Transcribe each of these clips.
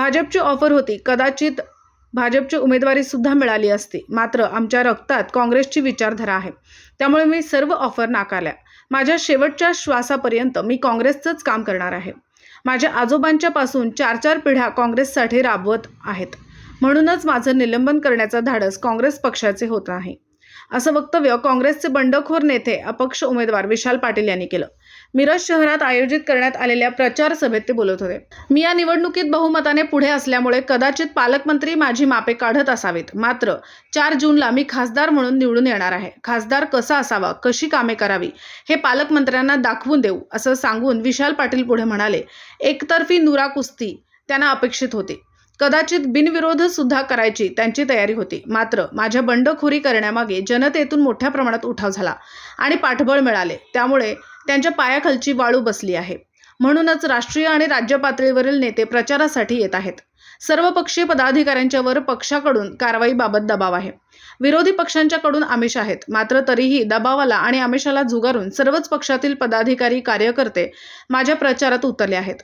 भाजपची ऑफर होती. कदाचित भाजपची उमेदवारी सुद्धा मिळाली असती. मात्र आमच्या रक्तात काँग्रेसची विचारधारा आहे. त्यामुळे मी सर्व ऑफर नाकारल्या. माझ्या शेवटच्या श्वासापर्यंत मी काँग्रेसचंच काम करणार आहे. माझ्या आजोबांच्या पासून चार चार पिढ्या काँग्रेससाठी राबवत आहेत. म्हणूनच माझं निलंबन करण्याचा धाडस काँग्रेस पक्षाचे होत नाही. असं वक्तव्य काँग्रेसचे बंडखोर नेते अपक्ष उमेदवार विशाल पाटील यांनी केलं. मिरज शहरात आयोजित करण्यात आलेल्या प्रचार सभेत ते बोलत होते. मी या निवडणुकीत बहुमताने पुढे असल्यामुळे कदाचित पालकमंत्री माझी मापे काढत असावीत. मात्र चार जूनला मी खासदार म्हणून निवडून येणार आहे. खासदार कसा असावा? कशी कामे करावी? हे पालकमंत्र्यांना दाखवून देऊ असं सांगून विशाल पाटील पुढे म्हणाले. एकतर्फी नुरा कुस्ती त्यांना अपेक्षित होती. कदाचित बिनविरोध सुद्धा करायची त्यांची तयारी होती. मात्र माझ्या बंडखोरी करण्यामागे जनतेतून मोठ्या प्रमाणात उठाव झाला आणि पाठबळ मिळाले. त्यामुळे त्यांच्या पायाखालची वाळू बसली आहे. म्हणूनच राष्ट्रीय आणि राज्य पातळीवरील नेते प्रचारासाठी येत आहेत. सर्व पक्षीय पदाधिकाऱ्यांच्यावर पक्षाकडून कारवाईबाबत दबाव आहे. विरोधी पक्षांच्याकडून आमिष आहेत. मात्र तरीही दबावाला आणि आमिषाला झुगारून सर्वच पक्षातील पदाधिकारी कार्यकर्ते माझ्या प्रचारात उतरले आहेत.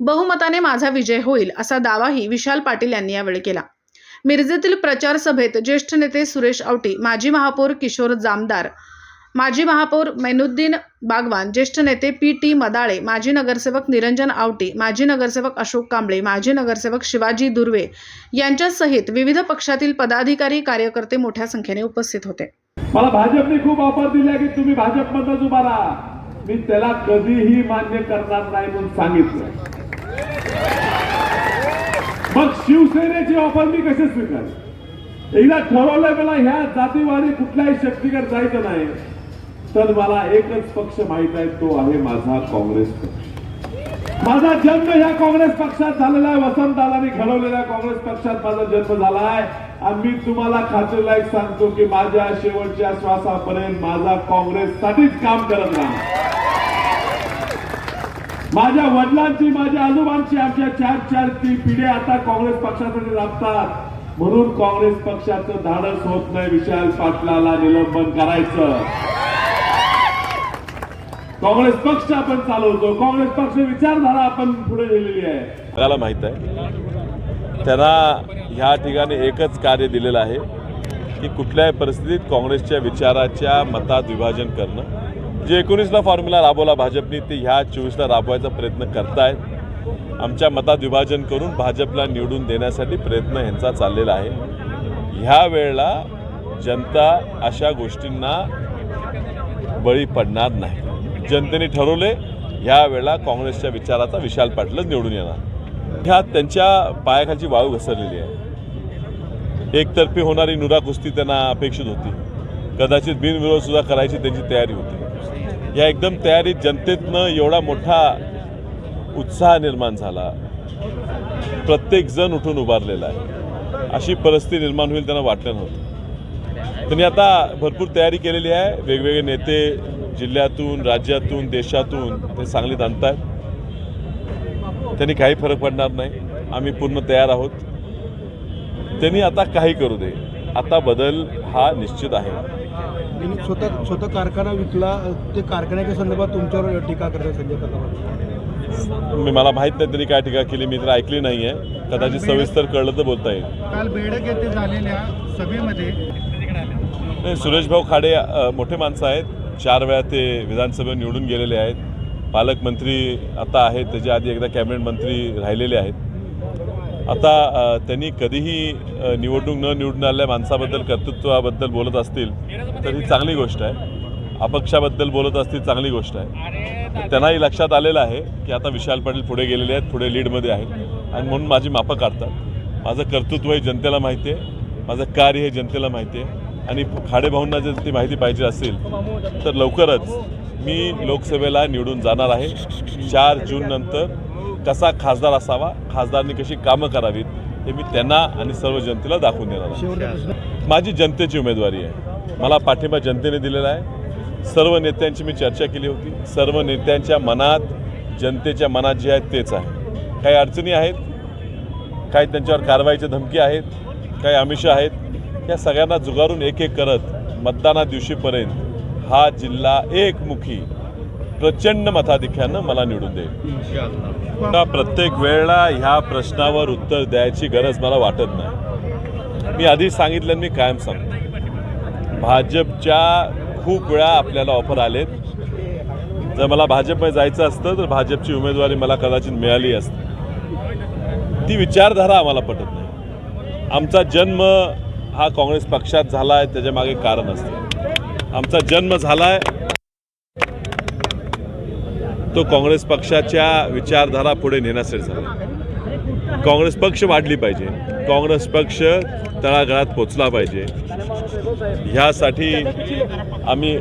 बहुमताने माझा विजय होईल असा दावाही विशाल पाटील यांनी यावेळी केला. मिरजेतील प्रचार सभेत ज्येष्ठ नेते सुरेश आवटी माजी महापौर किशोर जामदार माजी महापौर मैनुद्दीन बागवान ज्येष्ठ नेते पी टी मदाळे माजी नगरसेवक निरंजन आवटी माजी नगरसेवक अशोक कांबळे माजी नगरसेवक शिवाजी दुर्वे यांच्यासहित विविध पक्षातील पदाधिकारी कार्यकर्ते मोठ्या संख्येने उपस्थित होते. मला भाजपने खूप ऑफर दिल्या की तुम्ही भाजपमधूनच उभा राहा. मी त्याला कधीही मान्य करणार नाही म्हणून सांगितलं. मग शिवसेनेची ऑफर मी कशी स्वीकार एकदा ठरवलं मला ह्या जातीवादी कुठल्याही शक्तीकडे जायचं नाही. तर मला एकच पक्ष माहीत आहे तो आहे माझा काँग्रेस पक्ष. माझा जन्म ह्या काँग्रेस पक्षात झालेला आहे वसंतदादांनी घडवलेल्या काँग्रेस पक्षात माझा जन्म झाला आहे. आणि मी तुम्हाला खात्रीलायक सांगतो की माझ्या शेवटच्या श्वासापर्यंत माझा काँग्रेससाठीच काम करत राहणार. माझ्या वडिलांची माझ्या आजोबांची आमच्या चार चार ती पिढ्या आता काँग्रेस पक्षासाठी लागतात म्हणून काँग्रेस पक्षाचं धाडस होत नाही विशाल पाटलाला निलंबन करायचं. काँग्रेस पक्ष आपण चालवतो. काँग्रेस पक्ष विचारधारा आपण पुढे नेलेली आहे. मला माहीत आहे त्यांना ह्या ठिकाणी एकच कार्य दिलेलं आहे की कुठल्याही परिस्थितीत काँग्रेसच्या विचाराच्या मतात विभाजन करणं. जे एकोणीसला फॉर्म्युला राबवला भाजपने ते ह्या चोवीसला राबवायचा प्रयत्न करतायत. आमच्या मतात विभाजन करून भाजपला निवडून देण्यासाठी प्रयत्न यांचा चाललेला आहे. ह्या वेळेला जनता अशा गोष्टींना बळी पडणार नाही. जनतेने ठरवले ह्या वेळेला काँग्रेसच्या विचाराचा विशाल पाटीलच निवडून येणार. ह्या त्यांच्या पायाखालची वाळू घसरलेली आहे. एकतर्फी होणारी नुरा कुस्ती त्यांना अपेक्षित होती. कदाचित बिनविरोधसुद्धा करायची त्यांची तयारी होती. या एकदम तयारीत जनतेतनं एवढा मोठा उत्साह निर्माण झाला. प्रत्येक जण उठून उभारलेला आहे. अशी परिस्थिती निर्माण होईल त्यांना वाटलं नव्हतं. त्यांनी आता भरपूर तयारी केलेली आहे. वेगवेगळे नेते जिल्ह्यातून राज्यातून देशातून ते सांगलीत आणतात त्यांनी काही फरक पडणार नाही. आम्ही पूर्ण तयार आहोत. त्यांनी आता काही करू दे. आता बदल हा निश्चित आहे. त्यांनी स्वतः स्वतः कारखाना विकला ते कारखान्याच्या संदर्भात तुमच्यावर टीका करतात संजय काका मी मला माहीत नाही त्यांनी काय टीका केली मी तर ऐकली नाही आहे कदाचित सविस्तर कळलं तर बोलता येईल. काल बेडक येथे झालेल्या सभेमध्ये नाही सुरेशभाऊ खाडे अ, मोठे माणसं आहेत. चार वेळा ते विधानसभेत निवडून गेलेले आहेत. पालकमंत्री आता आहेत. त्याच्या आधी एकदा कॅबिनेट मंत्री राहिलेले आहेत. आता त्यांनी कधीही निवडणूक न निवडून आलेल्या माणसाबद्दल कर्तृत्वाबद्दल बोलत असतील तर ही चांगली गोष्ट आहे. अपक्षाबद्दल बोलत असतील चांगली गोष्ट आहे. त्यांनाही लक्षात आलेलं आहे की आता विशाल पाटील पुढे गेलेले आहेत पुढे लीडमध्ये आहेत. आणि म्हणून माझी मापं काढतात. माझं कर्तृत्व हे जनतेला माहिती आहे. माझं कार्य हे जनतेला माहिती आहे. आणि खाडेभाऊंना जर ती माहिती पाहिजे असेल तर लवकरच मी लोकसभेला निवडून जाणार आहे. चार जून नंतर कसा खासदार असावा खासदारनी कशी कामं करावीत हे मी त्यांना आणि सर्व जनतेला दाखवून देणार आहे. माझी जनतेची उमेदवारी आहे. मला पाठिंबा जनतेने दिलेला आहे. सर्व नेत्यांची मी चर्चा केली होती. सर्व नेत्यांच्या मनात जनतेच्या मनात जे आहेत तेच आहे. काही अडचणी आहेत काही त्यांच्यावर कारवाईच्या धमकी आहेत काही आमिषं आहेत. या सगळ्यांना जुगारून एक एक करत मतदाना दिवशीपर्यंत हा जिल्हा एकमुखी प्रचंड मताधिक्यानं मला निवडून देईल आता प्रत्येक वेळेला ह्या प्रश्नावर उत्तर द्यायची गरज मला वाटत नाही. मी आधी सांगितलं मी कायम सांगतो. भाजपच्या खूप वेळा आपल्याला ऑफर आलेत. जर मला भाजपमध्ये जायचं असतं तर भाजपची उमेदवारी मला कदाचित मिळाली असती. ती विचारधारा आम्हाला पटत नाही. आमचा जन्म हा काँग्रेस पक्षात झाला आहे त्याच्यामागे कारण असते. आमचा जन्म झाला आहे तो काँग्रेस पक्षाच्या विचारधारा पुढे नेण्यासाठी झाला. काँग्रेस पक्ष वाढली पाहिजे. काँग्रेस पक्ष तळागाळात पोचला पाहिजे. ह्यासाठी आम्ही